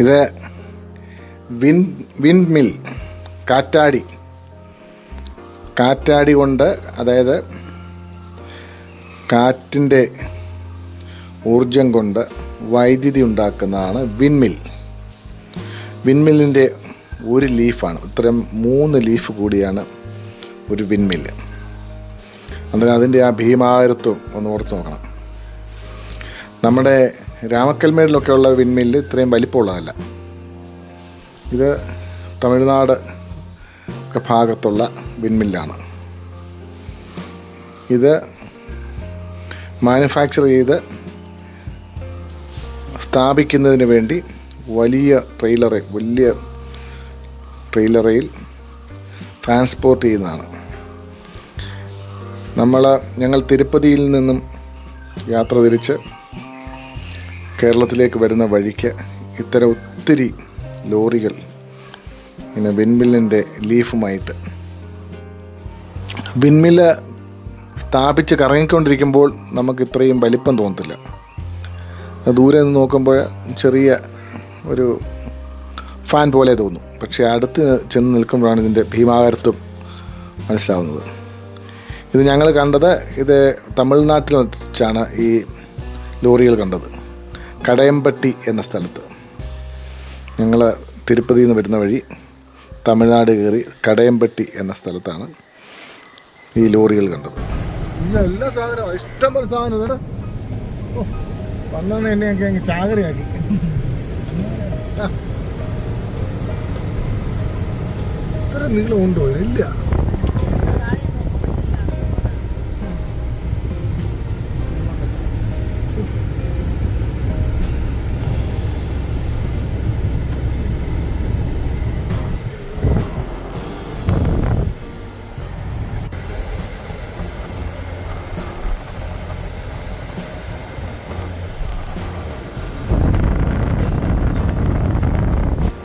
ഇത് win win mill കാറ്റാടി. കാറ്റാടി കൊണ്ട് അതായത് കാറ്റിന്റെ ഊർജം കൊണ്ട് വൈദ്യുതി ഉണ്ടാക്കുന്നതാണ് വിൻമിൽ. വിൻമില്ലിന്റെ ഒരു ലീഫാണ്. ഇത്തരം മൂന്ന് ലീഫ് കൂടിയാണ് ഒരു വിൻമില്ല് അന്നേരം അതിന്റെ ആ ഭീമാകരത്വം ഒന്ന് ഓർത്ത് നോക്കണം. നമ്മുടെ രാമക്കൽമേടിലൊക്കെ ഉള്ള വിൻമില്ല് ഇത്രയും വലിപ്പമുള്ളതല്ല. ഇത് തമിഴ്നാട് ഒക്കെ ഭാഗത്തുള്ള വിൻമില്ലാണ്. ഇത് മാനുഫാക്ചർ ചെയ്ത് സ്ഥാപിക്കുന്നതിന് വേണ്ടി വലിയ ട്രെയിലറെ വലിയ ട്രെയിലറയിൽ ട്രാൻസ്പോർട്ട് ചെയ്യുന്നതാണ്. നമ്മൾ ഞങ്ങൾ തിരുപ്പതിയിൽ നിന്നും യാത്ര തിരിച്ച് കേരളത്തിലേക്ക് വരുന്ന വഴിക്ക് ഇത്തരം ഒത്തിരി ലോറികൾ പിന്നെ വിൻമില്ലിന്റെ ലീഫുമായിട്ട് വിൻമില്ല് സ്ഥാപിച്ച് കറങ്ങിക്കൊണ്ടിരിക്കുമ്പോൾ നമുക്ക് ഇത്രയും വലിപ്പം തോന്നത്തില്ല. ദൂരെ നിന്ന് നോക്കുമ്പോൾ ചെറിയ ഒരു ഫാൻ പോലെ തോന്നും. പക്ഷേ അടുത്ത് ചെന്ന് നിൽക്കുമ്പോഴാണ് ഇതിന്റെ ഭീമാകാരത്വം മനസ്സിലാവുന്നത്. ഇത് ഞങ്ങൾ കണ്ടത് ഇത് തമിഴ്നാട്ടിൽ വെച്ചാണ് ഈ ലോറികൾ കണ്ടത്. കടയമ്പട്ടി എന്ന സ്ഥലത്ത്. ഞങ്ങൾ തിരുപ്പതി നിന്ന് വരുന്ന വഴി തമിഴ്നാട് കയറി കടയമ്പട്ടി എന്ന സ്ഥലത്താണ് ഈ ലോറികൾ കണ്ടത്. എല്ലാ. ഇത്ര നീളമുണ്ടോ? ഇല്ല.